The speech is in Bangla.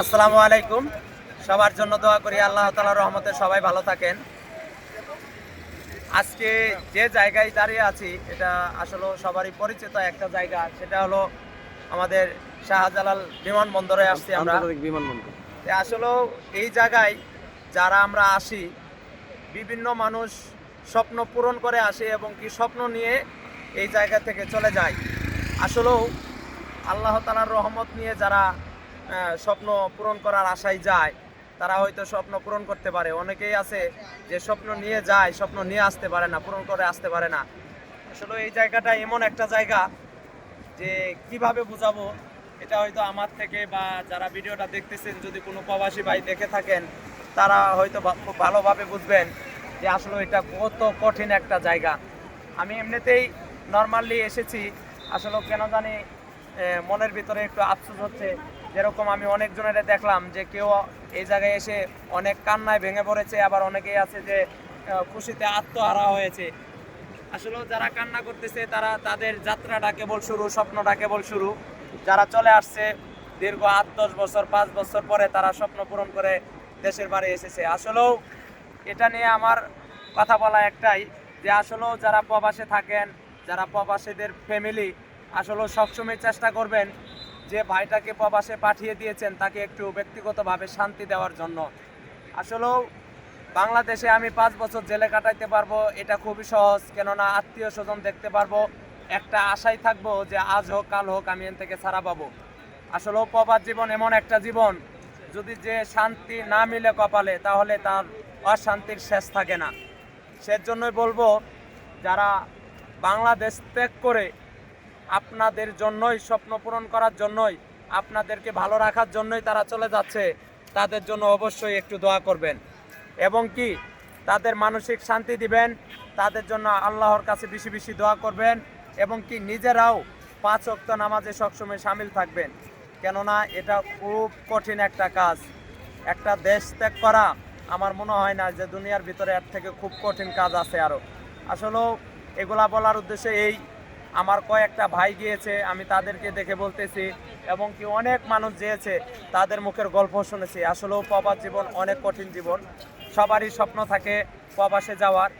আসসালামু আলাইকুম। সবার জন্য দোয়া করি আল্লাহ তালার রহমতে সবাই ভালো থাকেন। আজকে যে জায়গায় দাঁড়িয়ে আছি এটা আসলে সবারই পরিচিত একটা জায়গা সেটা হলো আমাদের শাহজালাল বিমানবন্দরে আসছি আমরা। বিমানবন্দর। তো আসলেও এই জায়গায় যারা আমরা আসি বিভিন্ন মানুষ স্বপ্ন পূরণ করে আসে এবং কি স্বপ্ন নিয়ে এই জায়গা থেকে চলে যায়। আসলেও আল্লাহ তালার রহমত নিয়ে যারা স্বপ্ন পূরণ করার আশায় যায়। তারা হয়তো স্বপ্ন পূরণ করতে পারে। অনেকেই আছে যে স্বপ্ন নিয়ে যায়, স্বপ্ন নিয়ে আসতে পারে না, পূরণ করে আসতে পারে না। আসলে এই জায়গাটা এমন একটা জায়গা যে কীভাবে বুঝাবো, এটা হয়তো আমার থেকে বা যারা ভিডিওটা দেখতেছেন, যদি কোনো প্রবাসী ভাই দেখে থাকেন, তারা হয়তো খুব ভালোভাবে বুঝবেন যে আসলে এটা কত কঠিন একটা জায়গা। আমি এমনিতেই নর্মালি এসেছি। আসলে কেন জানি মনের ভিতরে একটু আফসোস হচ্ছে। যেরকম আমি অনেকজনের দেখলাম যে কেউ এই জায়গায় এসে অনেক কান্নায় ভেঙে পড়েছে, আবার অনেকেই আছে যে খুশিতে আত্মহারা হয়েছে। আসলে যারা কান্না করতেছে, তারা তাদের যাত্রাটা কেবল শুরু, স্বপ্নটা কেবল শুরু। যারা চলে আসছে, দীর্ঘ আট, দশ বছর, পাঁচ বছর পরে তারা স্বপ্ন পূরণ করে দেশের বাড়ি এসেছে। আসলেও এটা নিয়ে আমার কথা বলা একটাই যে, আসলেও যারা প্রবাসে থাকেন, যারা প্রবাসীদের ফ্যামিলি আসলেও সবসময় চেষ্টা করবেন যে ভাইটাকে প্রবাসে পাঠিয়ে দিয়েছেন, তাকে একটু ব্যক্তিগতভাবে শান্তি দেওয়ার জন্য। আসলেও বাংলাদেশে আমি পাঁচ বছর জেলে কাটাইতে পারব, এটা খুবই সহজ। কেননা আত্মীয় স্বজন দেখতে পারব, একটা আশাই থাকব যে আজ হোক, কাল হোক, আমি এন থেকে ছাড়া পাবো। আসলে প্রবাদ জীবন এমন একটা জীবন, যদি যে শান্তি না মিলে কপালে, তাহলে তার অশান্তির শেষ থাকে না। সেজন্যই বলব, যারা বাংলাদেশ ত্যাগ করে আপনাদের জন্যই, স্বপ্ন পূরণ করার জন্যই, আপনাদেরকে ভালো রাখার জন্যই তারা চলে যাচ্ছে, তাদের জন্য অবশ্যই একটু দোয়া করবেন। এবং কি, তাদের মানসিক শান্তি দিবেন, তাদের জন্য আল্লাহর কাছে বেশি বেশি দোয়া করবেন, এবং কি, নিজেরাও পাঁচ অক্ত নামাজে সবসময় সামিল থাকবেন। কেননা এটা খুব কঠিন একটা কাজ। একটা দেশ ত্যাগ করা আমার মনে হয় না যে দুনিয়ার ভিতরে এর থেকে খুব কঠিন কাজ আছে আরও আসলেও এগুলা বলার উদ্দেশ্যে এই আমার কয়েকটা ভাই গিয়েছে, আমি তাদেরকে দেখে বলতেছি এবং কি অনেক মানুষ যেয়েছে তাদের মুখের গল্প শুনেছি। আসলেও প্রবাস জীবন অনেক কঠিন জীবন। সবারই স্বপ্ন থাকে প্রবাসে যাওয়ার।